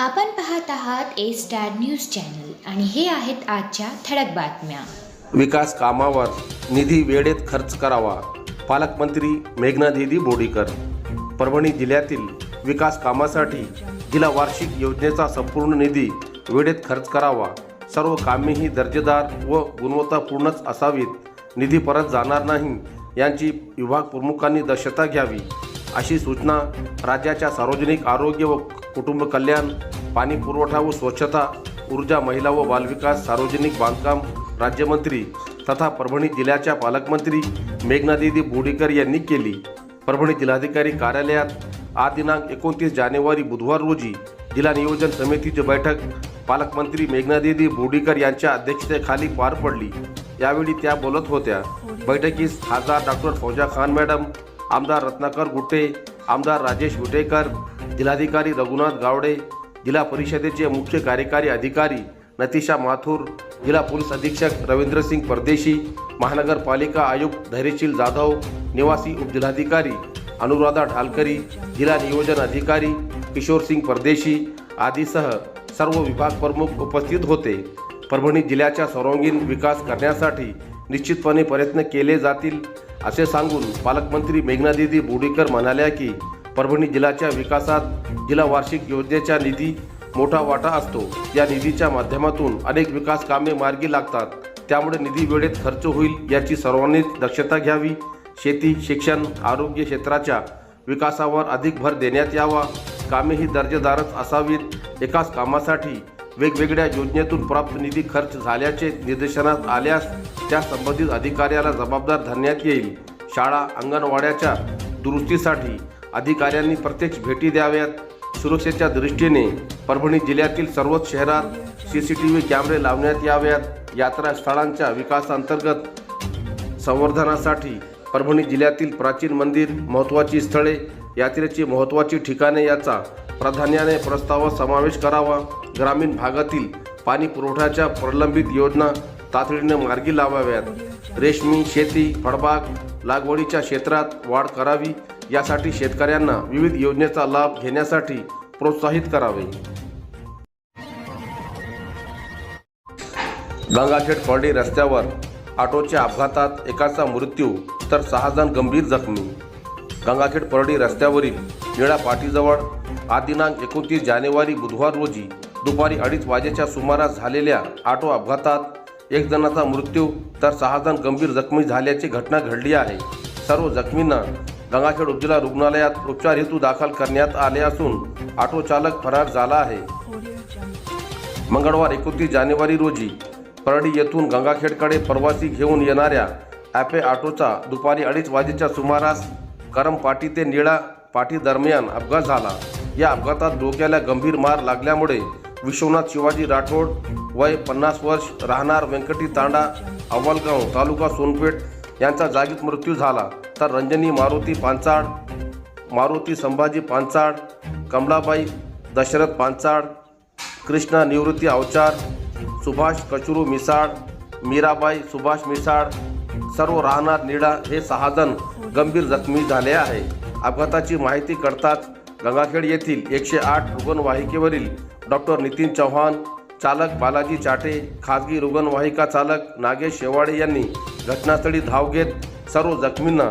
आपण पाहत आहात ए स्टार न्यूज चॅनल आणि हे आहेत आजच्या ठळक बातम्या. विकास कामावर निधी वेळेत खर्च करावा. पालकमंत्री मेघना दिदी बोडीकर. परभणी जिल्ह्यातील विकास कामासाठी जिल्हा वार्षिक योजनेचा संपूर्ण निधी वेळेत खर्च करावा. सर्व कामे ही दर्जेदार व गुणवत्तापूर्णच असावीत. निधी परत जाणार नाही यांची विभाग प्रमुखांनी दक्षता घ्यावी अशी सूचना राज्याच्या सार्वजनिक आरोग्य व कुटुंब कल्याण पाणी पुरवठा व स्वच्छता ऊर्जा महिला व बालविकास सार्वजनिक बांधकाम राज्यमंत्री तथा परभणी जिल्ह्याच्या पालकमंत्री मेघनादिदी बोडीकर यांनी केली. परभणी जिल्हाधिकारी कार्यालयात आज दिनांक एकोणतीस जानेवारी बुधवार रोजी जिल्हा नियोजन समितीची बैठक पालकमंत्री मेघनादिदी बोडीकर यांच्या अध्यक्षतेखाली पार पडली. यावेळी त्या बोलत होत्या. बैठकीस खासदार डॉक्टर फौजा खान मॅडम आमदार रत्नाकर गुट्टे आमदार राजेश विटेकर जिल्हाधिकारी रघुनाथ गावडे जिल्हा परिषदेचे मुख्य कार्यकारी अधिकारी नतिशा माथुर जिल्हा पोलीस अधीक्षक रवींद्रसिंग परदेशी महानगरपालिका आयुक्त धैर्यशील जाधव निवासी उपजिल्हाधिकारी अनुराधा ढालकरी जिल्हा नियोजन अधिकारी किशोरसिंग परदेशी आदीसह सर्व विभाग प्रमुख उपस्थित होते. परभणी जिल्ह्याचा सर्वांगीण विकास करण्यासाठी निश्चितपणे प्रयत्न केले जातील असे सांगून पालकमंत्री मेघनादिदी बोडीकर म्हणाल्या की परभणी जिल्ह्याच्या विकासात जिल्हा वार्षिक योजनेचा निधी मोठा वाटा असतो. या निधीच्या माध्यमातून अनेक विकास कामे मार्गी लागतात. त्यामुळे निधी वेळेत खर्च होईल याची सर्वांनीच दक्षता घ्यावी. शेती शिक्षण आरोग्य क्षेत्राच्या विकासावर अधिक भर देण्यात यावा. कामे ही दर्जेदारच असावीत. एकाच कामासाठी वेगवेगळ्या योजनेतून प्राप्त निधी खर्च झाल्याचे निदर्शनास आल्यास त्या संबंधित अधिकाऱ्याला जबाबदार धरण्यात येईल. शाळा अंगणवाड्याच्या दुरुस्तीसाठी अधिकाऱ्यांनी प्रत्यक्ष भेटी द्याव्यात. सुरक्षेच्या दृष्टीने परभणी जिल्ह्यातील सर्वच शहरात सी सी टी व्ही कॅमेरे लावण्यात याव्यात. यात्रा स्थळांच्या विकासांतर्गत संवर्धनासाठी परभणी जिल्ह्यातील प्राचीन मंदिर महत्त्वाची स्थळे यात्रेची महत्त्वाची ठिकाणे याचा प्राधान्याने प्रस्तावात समावेश करावा. ग्रामीण भागातील पाणी पुरवठ्याच्या प्रलंबित योजना तातडीने मार्गी लावाव्यात. रेशमी शेती फळबाग लागवडीच्या क्षेत्रात वाढ करावी. यासाठी शेतकऱ्यांना विविध योजनेचा लाभ घेण्यासाठी प्रोत्साहित करावे. गंगाखेड पर्डी रस्त्यावर ऑटोच्या अपघातात एकाचा मृत्यू तर सहा जण गंभीर जखमी. गंगाखेड परडी रस्त्यावरील निळा पाटीजवळ आज दिनांक एकोणतीस जानेवारी बुधवार रोजी दुपारी अडीच वाजेच्या सुमारास झालेल्या ऑटो अपघातात एक जणाचा मृत्यू तर सहा जण गंभीर जखमी झाल्याची घटना घडली आहे. सर्व जखमींना गंगाखेड उपजिल्हा रुग्णालयात उपचार हेतू दाखल करण्यात आले असून ऑटो चालक फरार झाला आहे. मंगळवार एकोणतीस जानेवारी रोजी परळी येथून गंगाखेडकडे प्रवासी घेऊन येणाऱ्या ॲपे ऑटोचा दुपारी अडीच वाजेच्या सुमारास करम पाटी ते निळा पाटी दरम्यान अपघात झाला. या अपघातात डोक्याला गंभीर मार लागल्यामुळे विश्वनाथ शिवाजी राठोड वय पन्नास वर्ष राहणार व्यंकटी तांडा अव्वलगाव तालुका सोनपेठ यांचा जागीच मृत्यू झाला. तर रंजनी मारुती पांचाळ मारुती संभाजी पांचाळ कमलाबाई दशरथ पांचाळ कृष्णा निवृत्ती अवचार सुभाष कचरू मिसाळ मीराबाई सुभाष मिसाळ सर्व राहणार निडा हे सहाजण गंभीर जखमी झाले आहे. अपघाताची माहिती कळताच गंगाखेड येथील एकशे आठ रुग्णवाहिकेवरील डॉक्टर नितीन चव्हाण चालक बालाजी चाटे खाजगी रुग्णवाहिका चालक नागेश शेवाडे यांनी घटनास्थळी धाव घेत सर्व जखमींना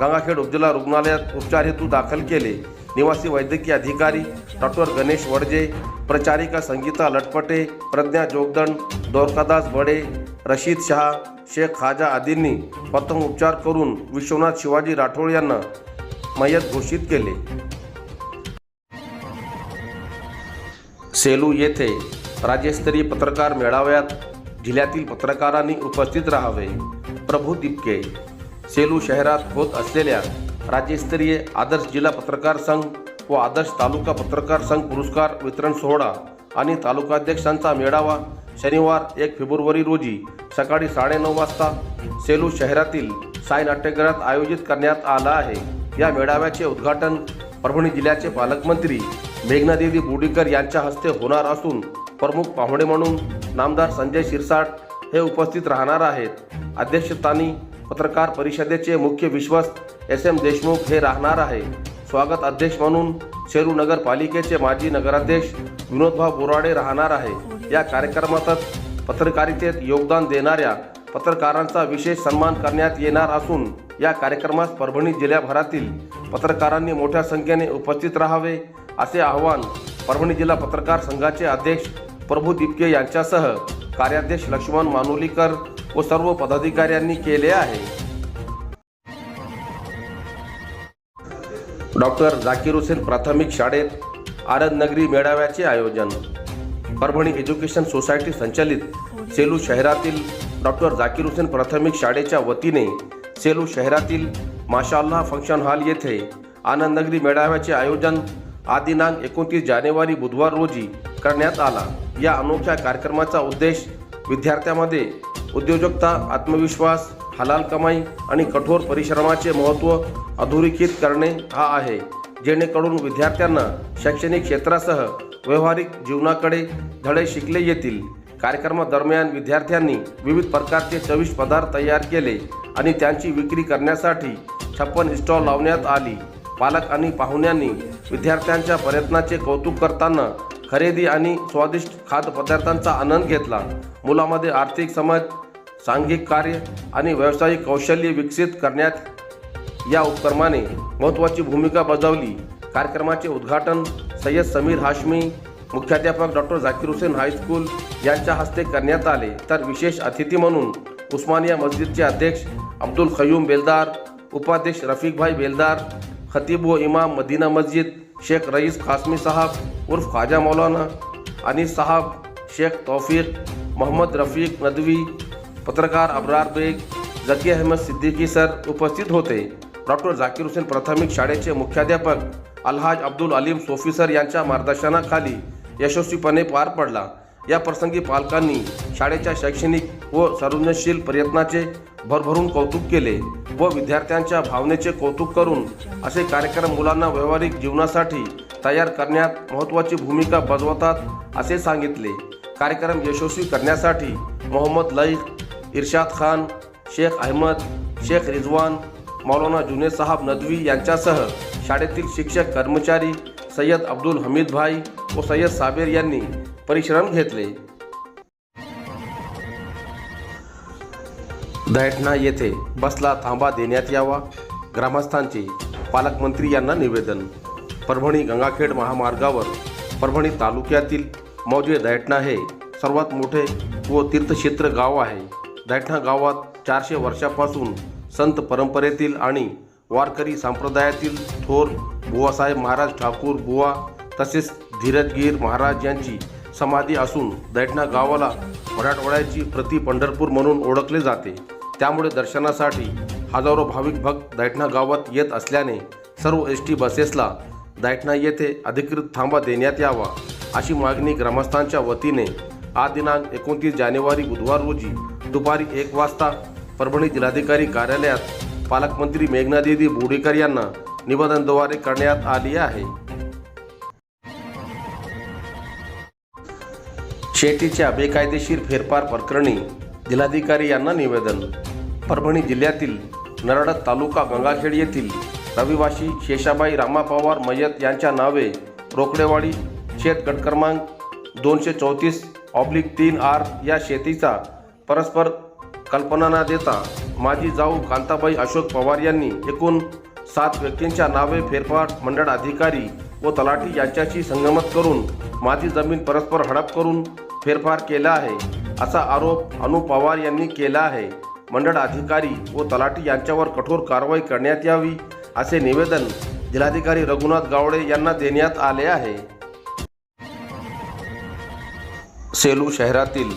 गंगाखेड उपजिल्हा रुग्णालयात उपचार हेतू दाखल केले. निवासी वैद्यकीय अधिकारी डॉक्टर गणेश वडजे प्रचारिका संगीता लटपटे प्रज्ञा जोगदंड दोरकादास बडे रशीद शहा शेख खाजा आदींनी प्रथम उपचार करून विश्वनाथ शिवाजी राठोड यांना मयत घोषित केले. सेलू येथे राज्यस्तरीय पत्रकार मेळाव्यात जिल्ह्यातील पत्रकारांनी उपस्थित राहावे. प्रभू दिपके सेलू शहरात होत असलेल्या राज्यस्तरीय आदर्श जिल्हा पत्रकार संघ व आदर्श तालुका पत्रकार संघ पुरस्कार वितरण सोहळा आणि तालुकाध्यक्षांचा मेळावा शनिवार एक फेब्रुवारी रोजी सकाळी साडेनऊ वाजता सेलू शहरातील साई नाट्यगृहात आयोजित करण्यात आला आहे. या मेळाव्याचे उद्घाटन परभणी जिल्ह्याचे पालकमंत्री मेघनादेवी बोडीकर यांच्या हस्ते होणार असून प्रमुख पाहुणे म्हणून नामदार संजय शिरसाट हे उपस्थित राहणार आहेत. अध्यक्षस्थानी पत्रकार परिषदेचे मुख्य विश्वस्त एस एम देशमुख हे राहणार आहे. स्वागत अध्यक्ष म्हणून शेरू नगरपालिकेचे माजी नगराध्यक्ष विनोदभाऊ बोराडे राहणार आहे. या कार्यक्रमातच पत्रकारितेत योगदान देणाऱ्या पत्रकारांचा विशेष सन्मान करण्यात येणार असून या कार्यक्रमास परभणी जिल्ह्याभरातील पत्रकारांनी मोठ्या संख्येने उपस्थित राहावे असे आवाहन परभणी जिल्हा पत्रकार संघाचे अध्यक्ष प्रभू दिपके यांच्यासह कार्याध्यक्ष लक्ष्मण मानुलीकर व सर्व पदाधिकाऱ्यांनी केले आहे. डॉक्टर जाकीर हुसेन प्राथमिक शाळेत आनंद नगरी मेळाव्याचे आयोजन. परभणी एज्युकेशन सोसायटी संचालित सेलू शहरातील डॉक्टर जाकीर हुसेन प्राथमिक शाळेच्या वतीने सेलू शहरातील माशाल्ला फंक्शन हॉल येथे आनंद नगरी मेळाव्याचे आयोजन आदिनांक एकोणतीस जानेवारी बुधवार रोजी करण्यात आला. या अनोख्या कार्यक्रमाचा उद्देश विद्यार्थ्यांमध्ये उद्योजकता आत्मविश्वास हलाल कमाई आणि कठोर परिश्रमाचे महत्त्व अधोरेखित करणे हा आहे जेणेकरून विद्यार्थ्यांना शैक्षणिक क्षेत्रासह व्यावहारिक जीवनाकडे धडे शिकले येतील. कार्यक्रमादरम्यान विद्यार्थ्यांनी विविध प्रकारचे चविष्ट पदार्थ तयार केले आणि त्यांची विक्री करण्यासाठी छप्पन स्टॉल लावण्यात आली. पालक आणि पाहुण्यांनी विद्यार्थ्यांच्या प्रयत्नाचे कौतुक करताना खरेदी आणि स्वादिष्ट खाद्यपदार्थांचा आनंद घेतला. मुलामध्ये आर्थिक समज सांघिक कार्य आणि व्यावसायिक कौशल्य विकसित करण्यात या उपक्रमाने महत्त्वाची भूमिका बजावली. कार्यक्रमाचे उद्घाटन सय्यद समीर हाशमी मुख्याध्यापक डॉक्टर झाकीर हुसेन हायस्कूल यांच्या हस्ते करण्यात आले. तर विशेष अतिथी म्हणून उस्मानिया मस्जिदचे अध्यक्ष अब्दुल खयूम बेलदार उपाध्यक्ष रफिकभाई बेलदार खतीब व इमाम मदीना मस्जिद शेख रईस कासमी साहब उर्फ ख्वाजा मौलाना आणि साहब शेख तौफीक मोहम्मद रफीक नदवी पत्रकार अब्रार बेग जकी अहमद सिद्दीकी सर उपस्थित होते. डॉक्टर झाकीर हुसेन प्राथमिक शाळेचे मुख्याध्यापक अलहाज अब्दुल अलीम सोफी सर यांच्या मार्गदर्शनाखाली यशस्वीपणे पार पडला. या प्रसंगी पालकांनी शाळेच्या शैक्षणिक व सर्जनशील प्रयत्नाचे भरभरून कौतुक केले व विद्यार्थ्यांच्या भावनेचे कौतुक करून असे कार्यक्रम मुलांना व्यावहारिक जीवनासाठी तयार करण्यात महत्त्वाची भूमिका बजावतात असे सांगितले. कार्यक्रम यशस्वी करण्यासाठी मोहम्मद लईक इर्शाद खान शेख अहमद शेख रिजवान मौलाना जुनेद साहब नदवी यांच्यासह शाळेतील शिक्षक कर्मचारी सय्यद अब्दुल हमीद भाई व सय्यद साबेर यांनी परिश्रम घेतले. दैठणा येथे बसला थांबा देण्यात यावा ग्रामस्थांचे पालकमंत्री यांना निवेदन. परभणी गंगाखेड महामार्गावर परभणी तालुक्यातील मौजे दैठणा हे सर्वात मोठे व तीर्थक्षेत्र गाव आहे. दैठा गावात चारशे वर्षापासून संत परंपरेतील आणि वारकरी संप्रदायातील थोर बुवासाहेब महाराज ठाकूर बुवा तसेच धीरजगीर महाराज यांची समाधी असून दैठणा गावाला मराठवाड्याची प्रति पंढरपूर म्हणून ओळखले जाते. त्यामुळे दर्शनासाठी हजारो भाविक भक्त दैठणा गावात येत असल्याने सर्व एस टी बसेसला दैठणा येथे अधिकृत थांबा देण्यात यावा अशी मागणी ग्रामस्थांच्या वतीने आज दिनांक एकोणतीस जानेवारी बुधवार रोजी दुपारी एक वाजता परभणी जिल्हाधिकारी कार्यालयात पालकमंत्री मेघनादेवी बोडेकर यांना निवेदनद्वारे करण्यात आली आहे. शेतीच्या बेकायदेशीर फेरफार प्रकरणी जिल्हाधिकारी यांना निवेदन. परभणी जिल्ह्यातील नरडत तालुका गंगाखेड येथील रविवासी शेषाबाई रामा पवार मयत यांच्या नावे रोकडेवाडी शेत गट क्रमांक दोनशे चौतीस ऑब्लिक तीन आर या शेतीचा परस्पर कल्पना न देता माझी जाऊ कांताबाई अशोक पवार यांनी एकूण सात व्यक्तींच्या नावे फेरफार मंडळ अधिकारी व तलाठी यांच्याशी संगमत करून माझी जमीन परस्पर हडप करून फेरफार केला आहे असा आरोप अनु पवार यांनी केला आहे. मंडळ अधिकारी व तलाठी यांच्यावर कठोर कारवाई करण्यात यावी असे निवेदन जिल्हाधिकारी रघुनाथ गावडे यांना देण्यात आले आहे. सेलू शहरातील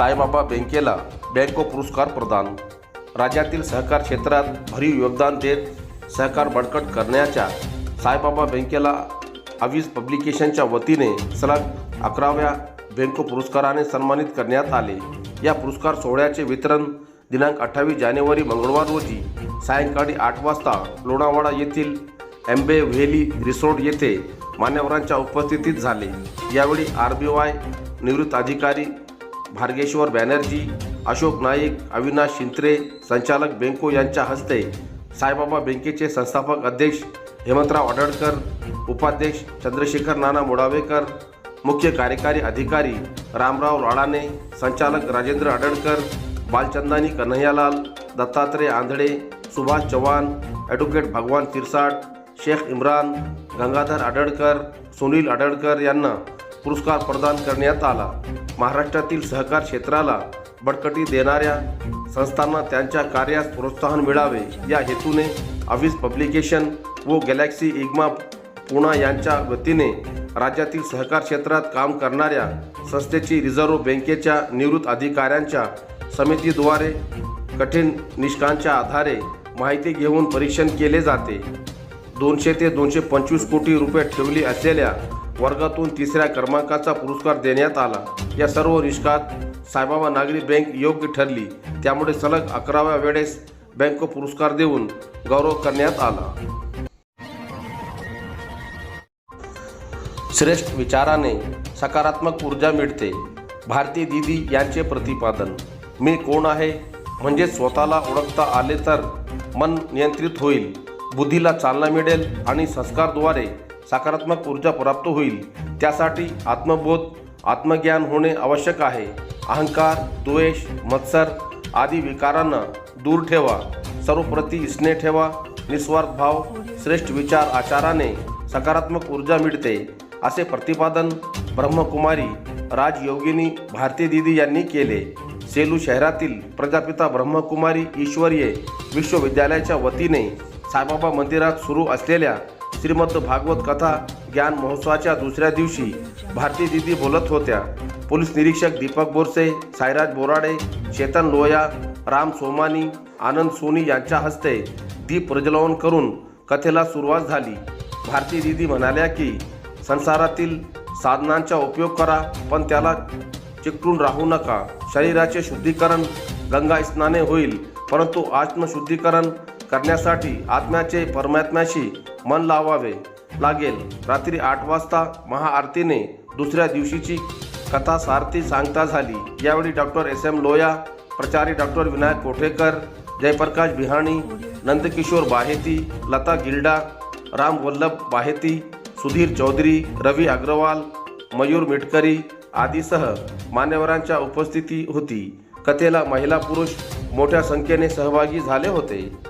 साईबाबा बँकेला बँको पुरस्कार प्रदान. राज्यातील सहकार क्षेत्रात भरीव योगदान देत सहकार बळकट करण्याच्या साईबाबा बँकेला अवीज पब्लिकेशनच्या वतीने सलग अकराव्या बँको पुरस्काराने सन्मानित करण्यात आले. या पुरस्कार सोहळ्याचे वितरण दिनांक अठ्ठावीस जानेवारी मंगळवार रोजी सायंकाळी आठ वाजता लोणावाडा येथील एम्बे व्हेली रिसोर्ट येथे मान्यवरांच्या उपस्थितीत झाले. यावेळी आर बी वाय निवृत्त अधिकारी भार्गेश्वर बॅनर्जी अशोक नाईक अविनाश शिंत्रे संचालक बेंको यांच्या हस्ते साईबाबा बँकेचे संस्थापक अध्यक्ष हेमंतराव आडळकर उपाध्यक्ष चंद्रशेखर नाना मोडावेकर मुख्य कार्यकारी अधिकारी रामराव राडाने संचालक राजेंद्र आडळकर बालचंदानी कन्हैयालाल दत्तात्रय आंधळे सुभाष चव्हाण ॲडव्होकेट भगवान तिरसाट शेख इम्रान गंगाधर आडळकर सुनील आडळकर यांना पुरस्कार प्रदान करण्यात आला. महाराष्ट्रातील सहकार क्षेत्राला बळकटी देणाऱ्या संस्थांना त्यांच्या कार्यास प्रोत्साहन मिळावे या हेतूने अविस पब्लिकेशन व गॅलेक्सी इग्मा पुणा यांच्या वतीने राज्यातील सहकार क्षेत्रात काम करणाऱ्या संस्थेची रिझर्व्ह बँकेच्या निवृत्त अधिकाऱ्यांच्या समितीद्वारे कठीण निष्कांच्या आधारे माहिती घेऊन परीक्षण केले जाते. दोनशे ते दोनशे पंचवीस कोटी रुपये ठेवली असलेल्या वर्गातून तिसऱ्या क्रमांकाचा पुरस्कार देण्यात आला. या सर्व निष्कात साईबाबा नागरी बँक योग्य ठरली. त्यामुळे सलग अकराव्या वेळेस बँक पुरस्कार देऊन गौरव करण्यात आला. श्रेष्ठ विचाराने सकारात्मक ऊर्जा मिळते. भारती दिदी यांचे प्रतिपादन मी कोण आहे? म्हणजे स्वतःला ओळखता आले तर मन नियंत्रित होईल. बुद्धीला चालना मिळेल आणि संस्कारद्वारे सकारात्मक ऊर्जा प्राप्त होईल. त्यासाठी आत्मबोध आत्मज्ञान होणे आवश्यक आहे. अहंकार द्वेष मत्सर आदी विकारांना दूर ठेवा. सर्वप्रती स्नेह ठेवा. निस्वार्थ भाव श्रेष्ठ विचार आचाराने सकारात्मक ऊर्जा मिळते. असे प्रतिपादन ब्रह्मकुमारी राजयोगिनी भारती दिदी यांनी केले. सेलू शहरातील प्रजापिता ब्रह्मकुमारी ईश्वरीय विश्वविद्यालयाच्या वतीने साईबाबा मंदिरात सुरू असलेल्या श्रीमद भागवत कथा ज्ञान महोत्सवाच्या दुसऱ्या दिवशी भारती दिदी बोलत होत्या. पोलीस निरीक्षक दीपक बोरसे साईराज बोराडे चेतन लोया राम सोमानी आनंद सोनी यांच्या हस्ते दीप प्रज्वलन करून कथेला सुरुवात झाली. भारती दिदी म्हणाल्या की संसारातील साधनांचा उपयोग करा पण त्याला चिकटून राहू नका. शरीराचे शुद्धीकरण गंगा स्नाने होईल परंतु आत्मशुद्धीकरण करण्यासाठी आत्म्याचे परमात्म्याशी मन लावावे लागेल. रात्री आठ वाजता महाआरतीने दुसऱ्या दिवशीची कथा सारथी सांगता झाली. यावेळी डॉक्टर एस. एम. लोया प्रचारी डॉक्टर विनायक कोठेकर जयप्रकाश बिहाणी नंदकिशोर बाहेती लता गिल्डा राम वल्लभ बाहेती सुधीर चौधरी रवी अग्रवाल मयूर मिटकरी आदीसह मान्यवरांच्या उपस्थिती होती. कथेला महिला पुरुष मोठ्या संख्येने सहभागी झाले होते.